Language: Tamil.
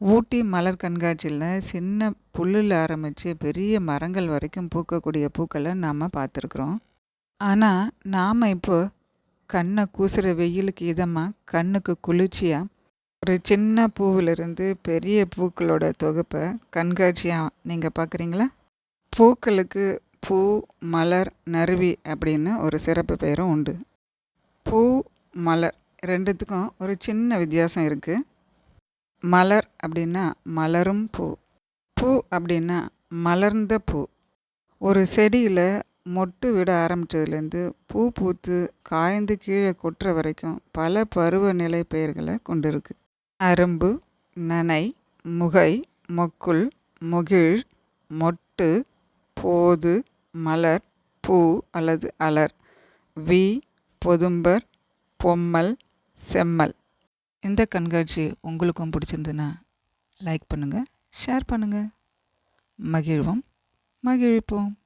ஊட்டி மலர் கண்காட்சியில் சின்ன புல்லில் ஆரம்பித்து பெரிய மரங்கள் வரைக்கும் பூக்கக்கூடிய பூக்களை நாம் பார்த்துருக்குறோம். ஆனால் நாம் இப்போ கண்ணை கூசுகிற வெயிலுக்கு இதமாக கண்ணுக்கு குளிர்ச்சியாக ஒரு சின்ன பூவிலிருந்து பெரிய பூக்களோட தொகுப்பை கண்காட்சியாக நீங்கள் பார்க்குறீங்களா? பூக்களுக்கு பூ மலர் நறுவி அப்படின்னு ஒரு சிறப்பு பெயரும் உண்டு. பூ மலர் ரெண்டுத்துக்கும் ஒரு சின்ன வித்தியாசம் இருக்குது மலர் அப்படின்னா மலரும் பூ. பூ அப்படின்னா மலர்ந்த பூ. ஒரு செடியில் மொட்டு விட ஆரம்பித்ததுலேருந்து பூ பூத்து காய்ந்து கீழே கொட்டுற வரைக்கும் பல பருவநிலை பெயர்களை கொண்டிருக்கு. அரும்பு நனை முகை மொக்குள் முகிழ் மொட்டு போது மலர் பூ அல்லது அலர். வி பொதும்பர் பொம்மல் செம்மல். இந்த கண்காட்சி உங்களுக்கும் பிடிச்சிருந்துன்னா லைக் பண்ணுங்கள் ஷேர் பண்ணுங்கள் மகிழ்வோம். மகிழ்ப்போம்.